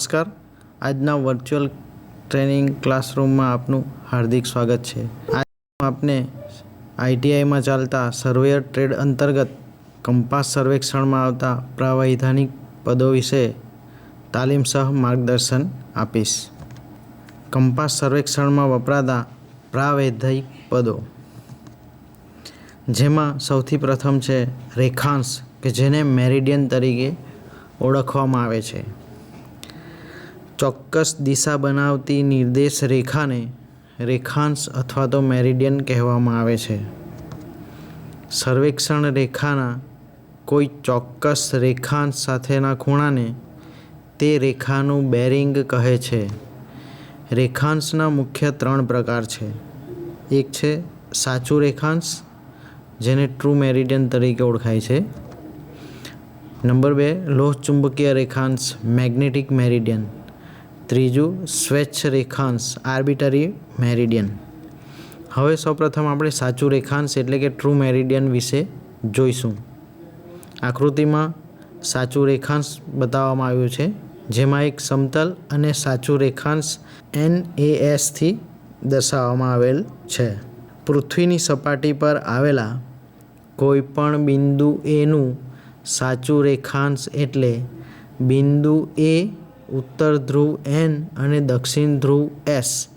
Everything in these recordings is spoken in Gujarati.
નમસ્કાર. આજના વર્ચ્યુઅલ ટ્રેનિંગ ક્લાસરૂમમાં આપનું હાર્દિક સ્વાગત છે. આજ આપને આઈટીઆઈમાં ચાલતા સર્વેયર ટ્રેડ અંતર્ગત કંપાસ સર્વેક્ષણમાં આવતા પ્રાવૈધાનિક પદો વિશે તાલીમ સહ માર્ગદર્શન આપીશ. કંપાસ સર્વેક્ષણમાં વપરાતા પ્રાવૈધાનિક પદો. જેમાં સૌથી પ્રથમ છે રેખાંશ, કે જેને મેરિડિયન તરીકે ઓળખવામાં આવે છે. ચોક્કસ દિશા બનાવતી નિર્દેશ રેખાને રેખાંશ અથવા તો મેરિડિયન કહેવામાં આવે છે. સર્વેક્ષણ રેખાના કોઈ ચોક્કસ રેખાંશ સાથેના ખૂણાને તે રેખાનું બેરિંગ કહે છે. રેખાંશના મુખ્ય ત્રણ પ્રકાર છે. એક છે સાચું રેખાંશ, જેને ટ્રુ મેરિડિયન તરીકે ઓળખાય છે. નંબર બે લોહ ચુંબકીય રેખાંશ મેગ્નેટિક મેરિડિયન ત્રીજું, સ્વેચ્છ રેખાંશ આર્બિટરી મેરિડિયન હવે સૌપ્રથમ આપણે સાચું રેખાંશ એટલે કે ટ્રુ મેરિડિયન વિશે જોઈશું. આકૃતિમાં સાચું રેખાંશ બતાવવામાં આવ્યું છે, જેમાં એક સમતલ અને સાચું રેખાંશ એન એ એસથી દર્શાવવામાં આવેલ છે. પૃથ્વીની સપાટી પર આવેલા કોઈપણ બિંદુ એનું સાચું રેખાંશ એટલે બિંદુ એ ઉત્તર ધ્રુવ એન અને દક્ષિણ ધ્રુવ એસ.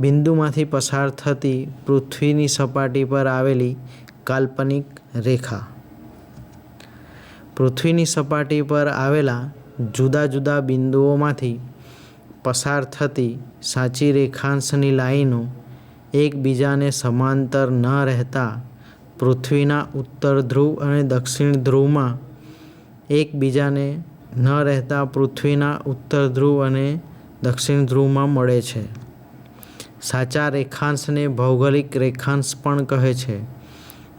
બિંદુમાંથી પસાર થતી પૃથ્વીની સપાટી પર આવેલી કાલ્પનિક રેખા. પૃથ્વીની સપાટી પર આવેલા જુદા જુદા બિંદુઓમાંથી પસાર થતી સાચી રેખાંશની લાઈનો એકબીજાને સમાંતર ન રહેતા પૃથ્વીના ઉત્તર ધ્રુવ અને દક્ષિણ ધ્રુવમાં એકબીજાને ન રહેતા પૃથ્વીના ઉત્તર ધ્રુવ અને દક્ષિણ ધ્રુવમાં મળે છે. સાચા રેખાંશને ભૌગોલિક રેખાંશ પણ કહે છે.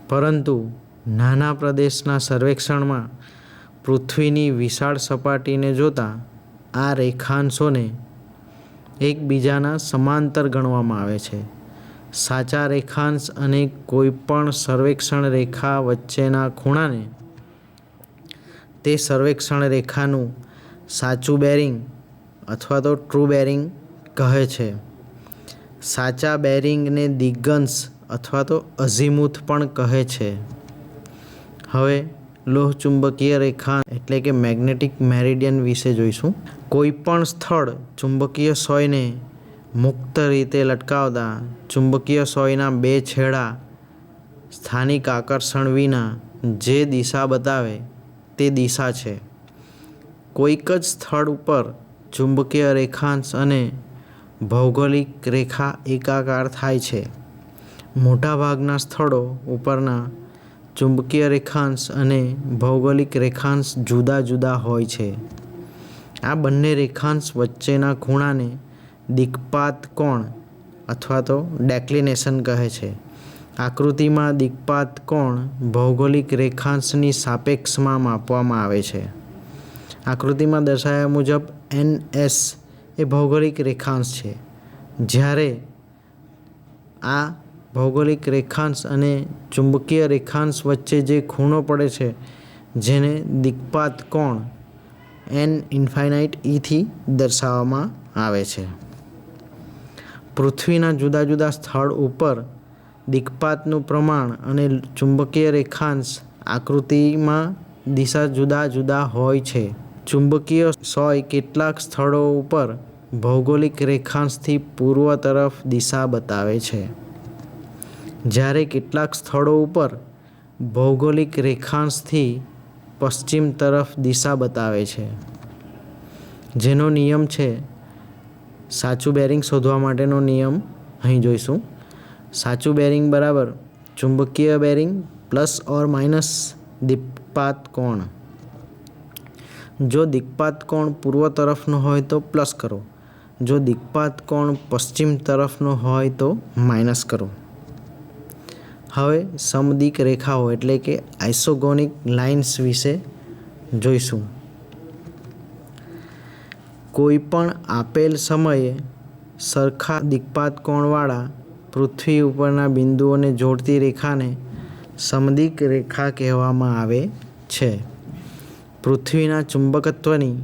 પરંતુ નાના પ્રદેશના સર્વેક્ષણમાં પૃથ્વીની વિશાળ સપાટીને જોતા આ રેખાંશોને એકબીજાના સમાંતર ગણવામાં આવે છે. સાચા રેખાંશ અને કોઈપણ સર્વેક્ષણ રેખા વચ્ચેના ખૂણાને તે સર્વેક્ષણ રેખાનું સાચું બેરિંગ અથવા તો ટ્રુ બેરિંગ કહે છે. સાચા બેરિંગને દિગ્ગંશ અથવા તો અઝીમુથ પણ કહે છે. હવે લોહ ચુંબકીય રેખા એટલે કે મેગ્નેટિક મેરિડિયન વિશે જોઈશું. કોઈપણ સ્થળ ચુંબકીય સોયને મુક્ત રીતે લટકાવતા ચુંબકીય સોયના બે છેડા સ્થાનિક આકર્ષણ વિના જે દિશા બતાવે તે દિશા છે. કોઈક જ સ્થળ ઉપર ચુંબકીય રેખાંશ અને ભૌગોલિક રેખા એકાકાર થાય છે. મોટાભાગના સ્થળો ઉપરના ચુંબકીય રેખાંશ અને ભૌગોલિક રેખાંશ જુદા જુદા હોય છે. આ બંને રેખાંશ વચ્ચેના ખૂણાને દિક્પાત કોણ અથવા તો ડેક્લિનેશન કહે છે. આકૃતિમાં દિક્પાત કોણ ભૌગોલિક રેખાંશની સાપેક્ષમાં માપવામાં આવે છે. આકૃતિમાં દર્શાવ્યા મુજબ એન એસ એ ભૌગોલિક રેખાંશ છે. જ્યારે આ ભૌગોલિક રેખાંશ અને ચુંબકીય રેખાંશ વચ્ચે જે ખૂણો પડે છે, જેને દિક્પાત કોણ એન ઇન્ફાઇનાઇટ ઈથી દર્શાવવામાં આવે છે. પૃથ્વીના જુદા જુદા સ્થળ ઉપર દિક્પાતનું પ્રમાણ અને ચુંબકીય રેખાંશ આકૃતિમાં દિશા જુદા જુદા હોય છે. ચુંબકીય સોય કેટલાક સ્થળો ઉપર ભૌગોલિક રેખાંશથી પૂર્વ તરફ દિશા બતાવે છે. જ્યારે કેટલાક સ્થળો ઉપર ભૌગોલિક રેખાંશથી પશ્ચિમ તરફ દિશા બતાવે છે. જેનો નિયમ છે, સાચું બેરિંગ શોધવા માટેનો નિયમ અહીં જોઈશું. સાચું બેરિંગ બરાબર, ચુંબકીય બેરિંગ પ્લસ ઓર માઇનસ દિક્પાત કોણ? જો દિક્પાત કોણ પૂર્વ તરફનો હોય તો પ્લસ કરો. જો દિક્પાત કોણ પશ્ચિમ તરફનો હોય તો માઇનસ કરો. હવે સમદિક રેખાઓ એટલે કે આઇસોગોનિક લાઇન્સ વિશે જોઈશું. કોઈપણ આપેલ સમયે સરખા દિક્પાત કોણવાળા પૃથ્વી ઉપરના બિંદુઓને જોડતી રેખાને સમદિક રેખા કહેવામાં આવે છે. પૃથ્વીના ચુંબકત્વની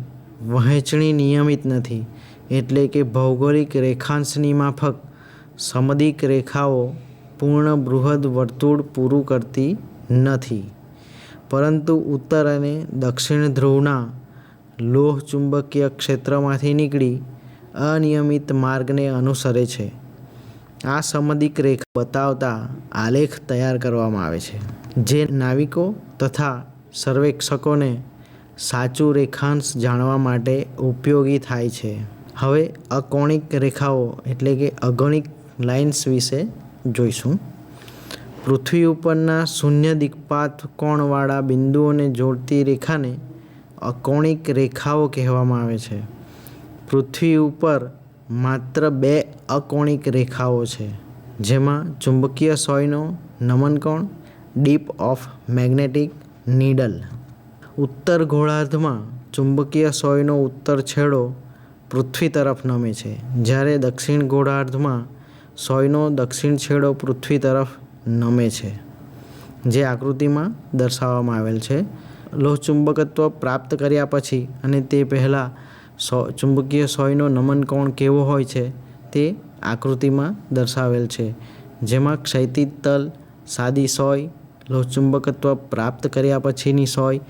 વહેંચણી નિયમિત નથી, એટલે કે ભૌગોલિક રેખાંશની માફક સમદિક રેખાઓ પૂર્ણ બૃહદ વર્તુળ પૂરું કરતી નથી. પરંતુ ઉત્તર અને દક્ષિણ ધ્રુવના લોહ ચુંબકીય ક્ષેત્રમાંથી નીકળી અનિયમિત માર્ગને અનુસરે છે. આ સમદિક રેખા બતાવતા આલેખ તૈયાર કરવામાં આવે છે, જે નાવિકો તથા સર્વેક્ષકોને સાચું રેખાંશ જાણવા માટે ઉપયોગી થાય છે. હવે અકોણિક રેખાઓ એટલે કે અગણિક લાઇન્સ વિશે જોઈશું. પૃથ્વી ઉપરના શૂન્ય દિક્પાત કોણવાળા બિંદુઓને જોડતી રેખાને અકોણિક રેખાઓ કહેવામાં આવે છે. પૃથ્વી ઉપર માત્ર બે અકોણિક રેખાઓ છે, જેમાં ચુંબકીય સોયનો નમનકોણ, ડીપ ઓફ મેગ્નેટિક નીડલ. ઉત્તર ગોળાર્ધમાં ચુંબકીય સોયનો ઉત્તર છેડો પૃથ્વી તરફ નમે છે, જ્યારે દક્ષિણ ગોળાર્ધમાં સોયનો દક્ષિણ છેડો પૃથ્વી તરફ નમે છે, જે આકૃતિમાં દર્શાવવામાં આવેલ છે. લોહચુંબકત્વ પ્રાપ્ત કર્યા પછી અને તે પહેલાં સો, ચુંબકીય સોયનો નમન કોણ કેવો હોય છે તે આકૃતિમાં દર્શાવેલ છે, જેમાં ક્ષૈતિજ તલ, સાદી સોય, લોહચુંબકત્વ પ્રાપ્ત કર્યા પછીની સોય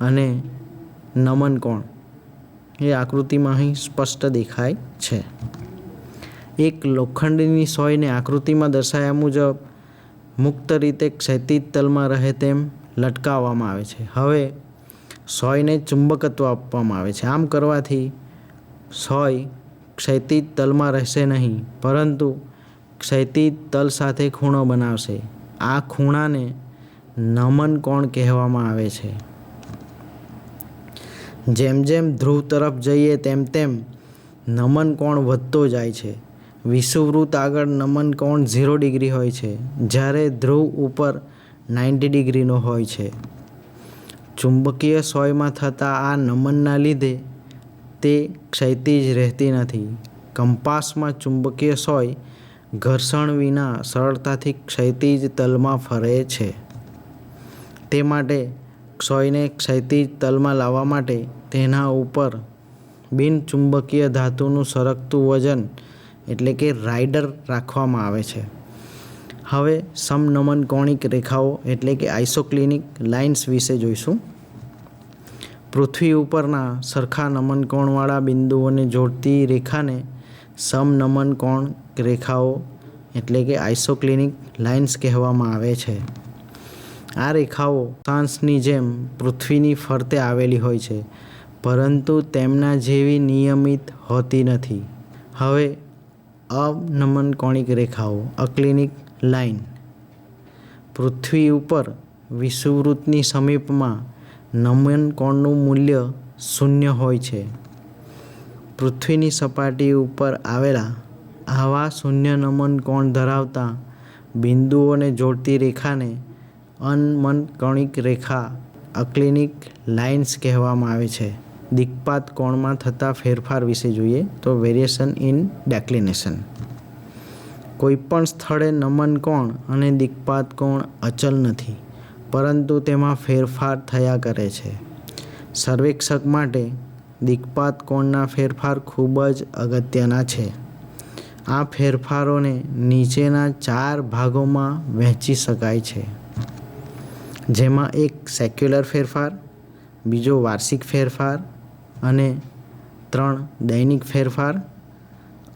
અને નમન કોણ એ આકૃતિમાં અહીં સ્પષ્ટ દેખાય છે. એક લોખંડની સોયને આકૃતિમાં દર્શાવ્યા મુજબ મુક્ત રીતે ક્ષૈતિજ તલમાં રહે તેમ લટકાવવામાં આવે છે. હવે સોયને ચુંબકત્વ આપવામાં આવે છે. આમ કરવાથી સોય ક્ષૈતિજ તલમાં રહેશે નહીં, પરંતુ ક્ષૈતિજ તલ સાથે ખૂણો બનાવશે. આ ખૂણાને નમન કોણ કહેવામાં આવે છે? જેમ જેમ ધ્રુવ તરફ જઈએ તેમ તેમ નમન કોણ વધતો જાય છે. વિષુવવૃત્ત આગળ નમન કોણ ઝીરો ડિગ્રી હોય છે. જ્યારે ધ્રુવ ઉપર નાઇન્ટી ડિગ્રીનો હોય છે. ચુંબકીય સોયમાં થતા આ નમનના લીધે તે ક્ષૈતિજ રહેતી નથી. કંપાસમાં ચુંબકીય સોય ઘર્ષણ વિના સરળતાથી ક્ષૈતિજ તલમાં ફરે છે. તે માટે સોયને ક્ષૈતિજ તલમાં લાવવા માટે તેના ઉપર બિનચુંબકીય ધાતુનું સરકતું વજન એટલે કે રાઇડર રાખવામાં આવે છે. હવે સમનમન કોણિક રેખાઓ એટલે કે આઇસોક્લિનિક લાઇન્સ વિશે જોઈશું. પૃથ્વી ઉપરના સરખા નમન કોણવાળા બિંદુઓને જોડતી રેખાને સમનમન કોણ રેખાઓ એટલે કે આઇસોક્લિનિક લાઇન્સ કહેવામાં આવે છે. આ રેખાઓ સાંસની જેમ પૃથ્વીની ફરતે આવેલી હોય છે, પરંતુ તેમના જેવી નિયમિત હોતી નથી. હવે અવનમનકોણિક રેખાઓ, અક્લિનિક લાઇન પૃથ્વી ઉપર વિષુવવૃત્તની સમીપમાં નમન કોણનું મૂલ્ય શૂન્ય હોય છે. પૃથ્વીની સપાટી ઉપર આવેલા આવા શૂન્ય નમન કોણ ધરાવતા બિંદુઓને જોડતી રેખાને અનમનકણિક રેખા અક્લિનિક લાઇન્સ કહેવામાં આવે છે. દિક્પાત કોણમાં થતા ફેરફાર વિશે જોઈએ તો વેરિએશન ઇન ડેક્લિનેશન. કોઈપણ સ્થળે નમન કોણ અને દિક્પાત કોણ અચલ નથી, પરંતુ તેમાં ફેરફાર થયા કરે છે. સર્વેક્ષક માટે દિક્પાત કોણના ફેરફાર ખૂબ જ અગત્યના છે. આ ફેરફારોને નીચેના ચાર ભાગોમાં વહેંચી શકાય છે. જેમાં એક સેક્યુલર ફેરફાર, બીજો વાર્ષિક ફેરફાર અને ત્રણ દૈનિક ફેરફાર,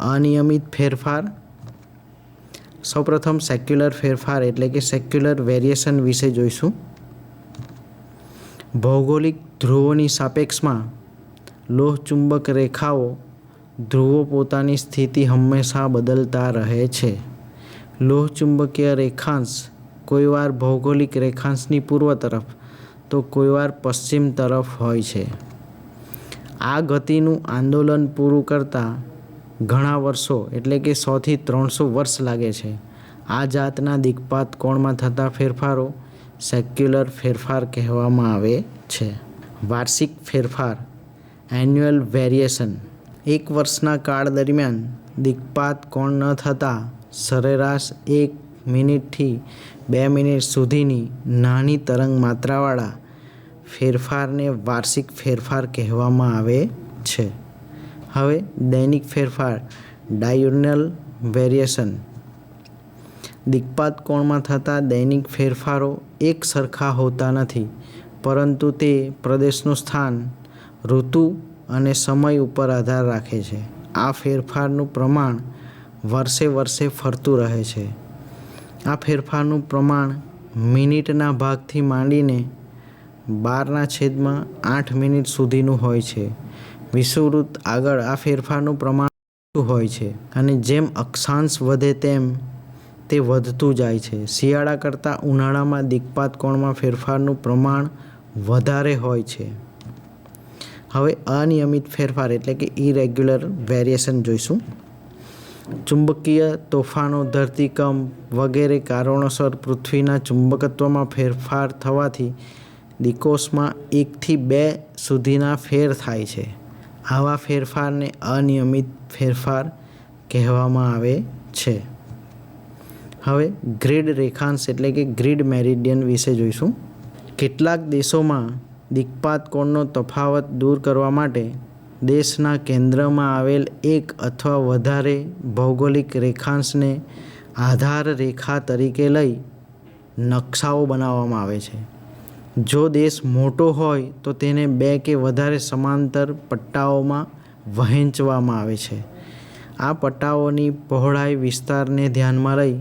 અનિયમિત ફેરફાર સૌપ્રથમ સેક્યુલર ફેરફાર એટલે કે સેક્યુલર વેરિએશન વિશે જોઈશું. ભૌગોલિક ધ્રુવોની સાપેક્ષમાં લોહચુંબક રેખાઓ ધ્રુવો પોતાની સ્થિતિ હંમેશા બદલતા રહે છે. લોહચુંબકીય રેખાંશ કોઈવાર ભૌગોલિક રેખાંશની પૂર્વ તરફ તો કોઈવાર પશ્ચિમ તરફ હોય છે. આ ગતિનું આંદોલન પૂરું કરતાં ઘણા વર્ષો, એટલે કે સોથી ત્રણસો વર્ષ લાગે છે. આ જાતના દિગ્પાત કોણમાં થતા ફેરફારો સેક્યુલર ફેરફાર કહેવામાં આવે છે. વાર્ષિક ફેરફાર એન્યુઅલ વેરિએશન એક વર્ષના કાળ દરમિયાન દિગ્પાત કોણ ન થતાં સરેરાશ એક મિનિટથી બે મિનિટ સુધીની નાની તરંગ માત્રાવાળા ફેરફારને વાર્ષિક ફેરફાર કહેવામાં આવે છે. હવે દૈનિક ફેરફાર ડાયુર્નલ વેરિએશન. દિક્પાત કોણમાં થતા દૈનિક ફેરફારો એક સરખા હોતા નથી, પરંતુ તે પ્રદેશનું સ્થાન, ઋતુ અને સમય ઉપર આધાર રાખે છે. આ ફેરફારનું પ્રમાણ વર્ષે વર્ષે ફરતું રહે છે. આ ફેરફારનું પ્રમાણ મિનિટના ભાગથી માંડીને બારના છેદમાં આઠ મિનિટ સુધીનું હોય છે. વિષુવવૃત્ત આગળ આ ફેરફારનું પ્રમાણ હોય છે અને જેમ અક્ષાંશ વધે તેમ તે વધતું જાય છે. શિયાળા કરતાં ઉનાળામાં દિક્પાત કોણમાં ફેરફારનું પ્રમાણ વધારે હોય છે. હવે અનિયમિત ફેરફાર એટલે કે ઇરેગ્યુલર વેરિએશન જોઈશું. ચુંબકીય તોફાનો, ધરતીકંપ વગેરે કારણોસર પૃથ્વીના ચુંબકત્વમાં ફેરફાર થવાથી દિકોષમાં એકથી બે સુધીના ફેર થાય છે. આવા ફેરફારને અનિયમિત ફેરફાર કહેવામાં આવે છે. હવે ગ્રીડ રેખાંશ એટલે કે ગ્રીડ મેરિડિયન વિશે જોઈશું. કેટલાક દેશોમાં દિક્પાત કોણનો તફાવત દૂર કરવા માટે દેશના કેન્દ્રમાં આવેલ એક અથવા વધારે ભૌગોલિક રેખાંશને આધાર રેખા તરીકે લઈ નકશાઓ બનાવવામાં આવે છે. જો દેશ મોટો હોય તો તેને બે કે વધારે સમાંતર પટ્ટાઓમાં વહેંચવામાં આવે છે. આ પટ્ટાઓની પહોળાઈ વિસ્તારને ધ્યાનમાં લઈ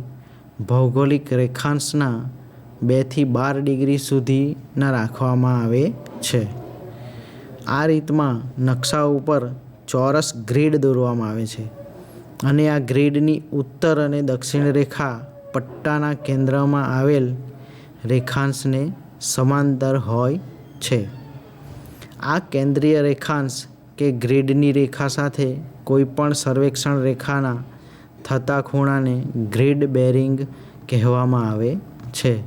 ભૌગોલિક રેખાંશના બેથી બાર ડિગ્રી સુધીના રાખવામાં આવે છે. આ રીતમાં નકશા ઉપર ચોરસ ગ્રીડ દોરવામાં આવે છે અને આ ગ્રીડની ઉત્તર અને દક્ષિણ રેખા પટ્ટાના કેન્દ્રમાં આવેલ રેખાંશને સમાંતર હોય છે. આ કેન્દ્રીય રેખાંશ કે ગ્રીડની રેખા સાથે કોઈપણ સર્વેક્ષણ રેખાના થતા ખૂણાને ગ્રીડ બેરિંગ કહેવામાં આવે છે.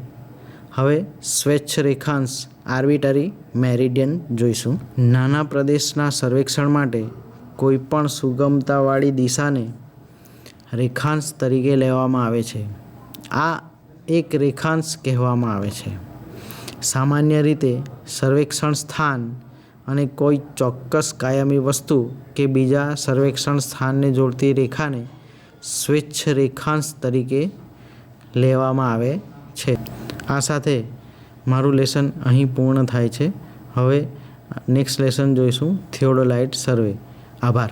હવે સ્વેચ્છ રેખાંશ આર્બિટરી મેરિડિયન જોઈશું. નાના પ્રદેશના સર્વેક્ષણ માટે કોઈપણ સુગમતાવાળી દિશાને રેખાંશ તરીકે લેવામાં આવે છે. આ એક રેખાંશ કહેવામાં આવે છે. સામાન્ય રીતે સર્વેક્ષણ સ્થાન અને કોઈ ચોક્કસ કાયમી વસ્તુ કે બીજા સર્વેક્ષણ સ્થાનને જોડતી રેખાને સ્વેચ્છ રેખાંશ તરીકે લેવામાં આવે છે. આ સાથે મારું લેસન અહીં પૂર્ણ થાય છે. હવે નેક્સ્ટ લેસન જોઈશું. થિયોડોલાઇટ સર્વે આભાર.